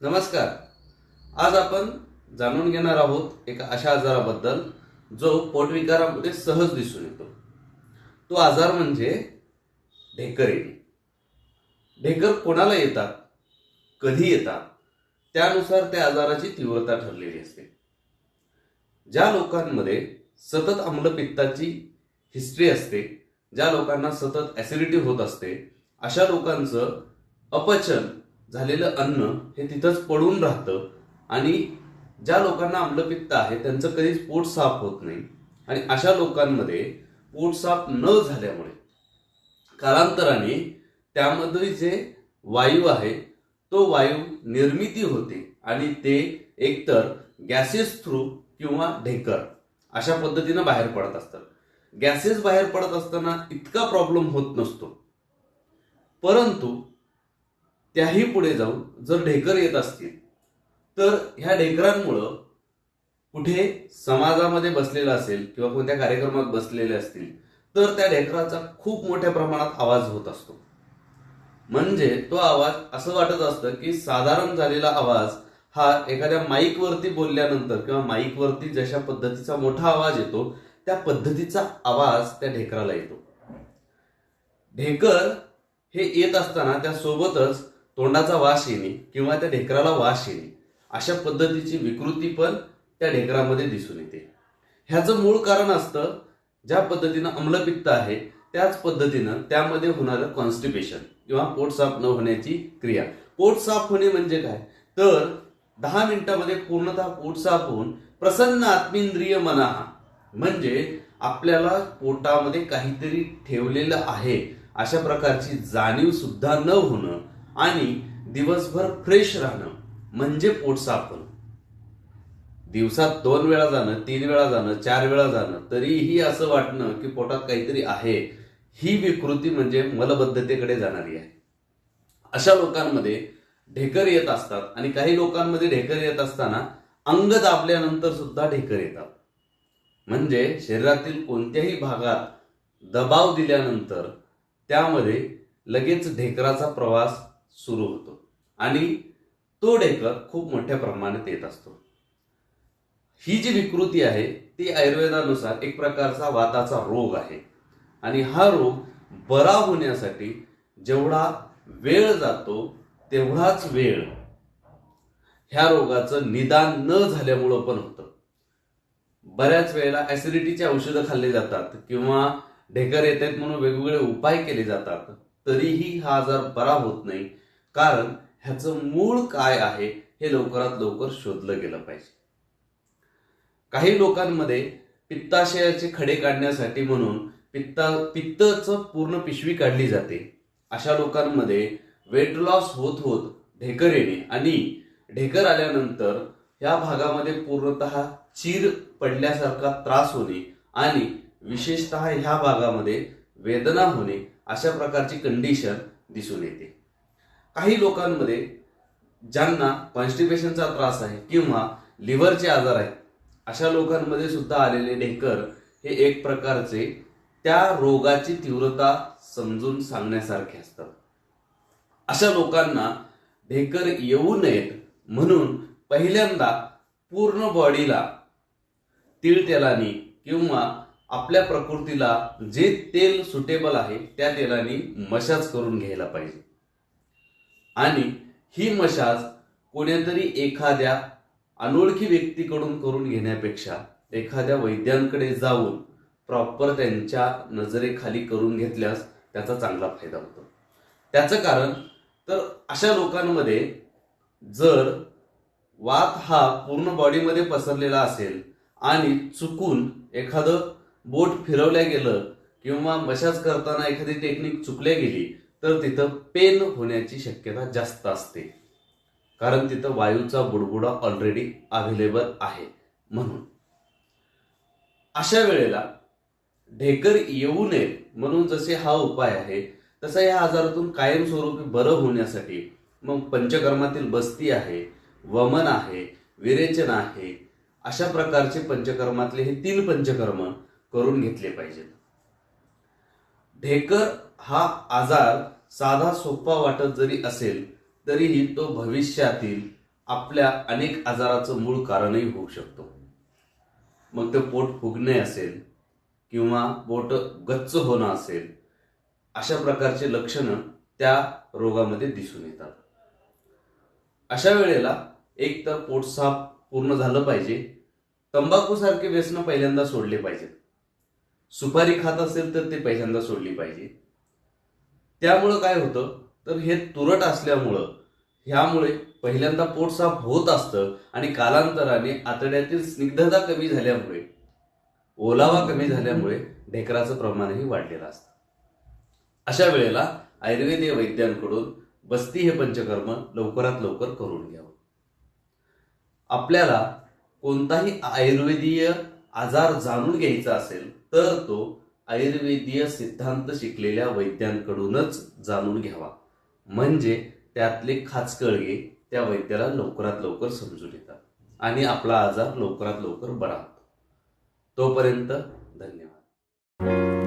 नमस्कार. आज आपण जाणून घेणार आहोत एका अशा आजाराबद्दल जो पोटविकारामध्ये सहज दिसून येतो. तो आजार म्हणजे ढेकर येणे. ढेकर कोणाला येतात? कधी येतात? त्यानुसार त्या आजाराची तीव्रता ठरलेली असते. ज्या लोकांमध्ये सतत आम्लपित्ताची हिस्ट्री असते ज्या लोकांना सतत ऍसिडिटी होत असते अशा लोकांचं अपचन झालेलं अन्न हे तिथंच पडून राहतं आणि ज्या लोकांना आम्लपित्त आहे त्यांचं कधीच पोट साफ होत नाही. आणि अशा लोकांमध्ये पोट साफ न झाल्यामुळे कालांतराने त्यामध्ये जे वायू आहे तो वायू निर्मिती होते आणि ते एकतर गॅसेस थ्रू किंवा ढेकर अशा पद्धतीनं बाहेर पडत असतात. गॅसेस बाहेर पडत असताना इतका प्रॉब्लेम होत नसतो. परंतु त्याही पुढे जाऊन जर ढेकर येत असतील तर ह्या ढेकरांमुळं कुठे समाजामध्ये बसलेला असेल किंवा कोणत्या कार्यक्रमात बसलेले असतील तर त्या ढेकराचा खूप मोठ्या प्रमाणात आवाज होत असतो. म्हणजे तो आवाज असं वाटत असतं की साधारण झालेला आवाज हा एखाद्या माईकवरती बोलल्यानंतर किंवा माईकवरती जशा पद्धतीचा मोठा आवाज येतो त्या पद्धतीचा आवाज त्या ढेकराला येतो. ढेकर हे येत असताना त्यासोबतच तोंडाचा वास येणे किंवा त्या ढेकराला वास येणे अशा पद्धतीची विकृती पण त्या ढेकरामध्ये दिसून येते. ह्याचं मूळ कारण असतं ज्या पद्धतीनं अम्लपित्त आहे त्याच पद्धतीनं त्यामध्ये होणारं कॉन्स्टिपेशन किंवा पोट साफ न होण्याची क्रिया. पोट साफ होणे म्हणजे काय? तर दहा मिनिटामध्ये पूर्णतः पोट साफ होऊन प्रसन्न आत्मेंद्रिय मना म्हणजे आपल्याला पोटामध्ये काहीतरी ठेवलेलं आहे अशा प्रकारची जाणीव सुद्धा न होणं आणि दिवसभर फ्रेश राहणं म्हणजे पोट साफ होणं दिवसात दोन वेळा जाणं तीन वेळा जाणं चार वेळा जाणं तरीही असं वाटणं की पोटात काहीतरी आहे. ही विकृती म्हणजे मलबद्धतेकडे जाणारी आहे. अशा लोकांमध्ये ढेकर येत असतात आणि काही लोकांमध्ये ढेकर येत असताना अंग दाबल्यानंतर सुद्धा ढेकर येतात. म्हणजे शरीरातील कोणत्याही भागात दबाव दिल्यानंतर त्यामध्ये लगेच ढेकराचा प्रवास सुरू होतो. आणि तो डेकर खूप मोठ्या प्रमाणात येत असतो. ही जी विकृती आहे ती आयुर्वेदानुसार एक प्रकारचा वाताचा रोग आहे. आणि हा रोग बरा होण्यासाठी जेवढा वेळ जातो तेवढाच वेळ ह्या रोगाचं निदान न झाल्यामुळं पण होतं. बऱ्याच वेळेला ऍसिडिटीची औषधं खाल्ली जातात किंवा ढेकर येत आहेत म्हणून वेगवेगळे उपाय केले जातात तरीही हा आजार बरा होत नाही. कारण ह्याचं मूळ काय आहे हे लवकरात लवकर शोधलं गेलं पाहिजे. काही लोकांमध्ये पित्ताशयाचे खडे काढण्यासाठी म्हणून पित्ता पित्तचं पूर्ण पिशवी काढली जाते. अशा लोकांमध्ये वेट लॉस होत होत ढेकर येणे आणि ढेकर आल्यानंतर या भागामध्ये पूर्णतः चीर पडल्यासारखा त्रास होणे आणि विशेषतः ह्या भागामध्ये वेदना होणे अशा प्रकारची कंडिशन दिसून येते. काही लोकांमध्ये ज्यांना कॉन्स्टिपेशनचा त्रास आहे किंवा लिव्हरचे आजार आहेत अशा लोकांमध्ये सुद्धा आलेले ढेकर हे एक प्रकारचे त्या रोगाची तीव्रता समजून सांगण्यासारखे असतात. अशा लोकांना ढेकर येऊ नयेत म्हणून पहिल्यांदा पूर्ण बॉडीला तीळ तेलाने किंवा आपल्या प्रकृतीला जे तेल सुटेबल आहे त्या तेलाने मशाज करून घ्यायला पाहिजे. आणि ही मशाज कोणीतरी एखाद्या अनोळखी व्यक्तीकडून करून घेण्यापेक्षा एखाद्या वैद्यांकडे जाऊन प्रॉपर त्यांच्या नजरेखाली करून घेतल्यास त्याचा चांगला फायदा होतो. त्याचं कारण तर अशा लोकांमध्ये जर वात हा पूर्ण बॉडीमध्ये पसरलेला असेल आणि चुकून एखादं बोट फिरवल्या गेलं किंवा मशाज करताना एखादी टेक्निक चुकल्या गेली तर तिथं पेन होण्याची शक्यता जास्त असते. कारण तिथं वायूचा बुडबुडा ऑलरेडी अवेलेबल आहे म्हणून. अशा वेळेला ढेकर येऊ नये म्हणून जसे हा उपाय आहे तसा या आजारातून कायमस्वरूपी बरं होण्यासाठी मग पंचकर्मातील बस्ती आहे वमन आहे विरेचन आहे अशा प्रकारचे पंचकर्मातले हे तीन पंचकर्म करून घेतले पाहिजेत. ढेकर हा आजार साधा सोपा वाटत जरी असेल तरीही तो भविष्यातील आपल्या अनेक आजाराचं मूळ कारणही होऊ शकतो. मग ते पोट फुगणे असेल किंवा पोट गच्च होणं असेल अशा प्रकारचे लक्षणं त्या रोगामध्ये दिसून येतात. अशा वेळेला एक तर पोट साफ पूर्ण झालं पाहिजे तंबाखू सारखे व्यसनं पहिल्यांदा सोडले पाहिजेत. सुपारी खात असेल तर ते पहिल्यांदा सोडली पाहिजे. त्यामुळं काय होतं? तर हे तुरट असल्यामुळं ह्यामुळे पहिल्यांदा पोट साफ होत असतं आणि कालांतराने आतड्यातील स्निग्धता कमी झाल्यामुळे ओलावा कमी झाल्यामुळे ढेकराचं प्रमाणही वाढलेलं असतं. अशा वेळेला आयुर्वेदीय वैद्यांकडून बस्ती हे पंचकर्म लवकरात लवकर करून घ्यावं. आपल्याला कोणताही आयुर्वेदीय आजार जाणून घ्यायचा असेल तर तो आयुर्वेदीय सिद्धांत शिकलेल्या वैद्यांकडूनच जाणून घ्यावा. म्हणजे त्यातले खाचकळगे त्या वैद्याला लवकरात लवकर समजून येतात आणि आपला आजार लवकरात लवकर बरा होतो. तोपर्यंत धन्यवाद.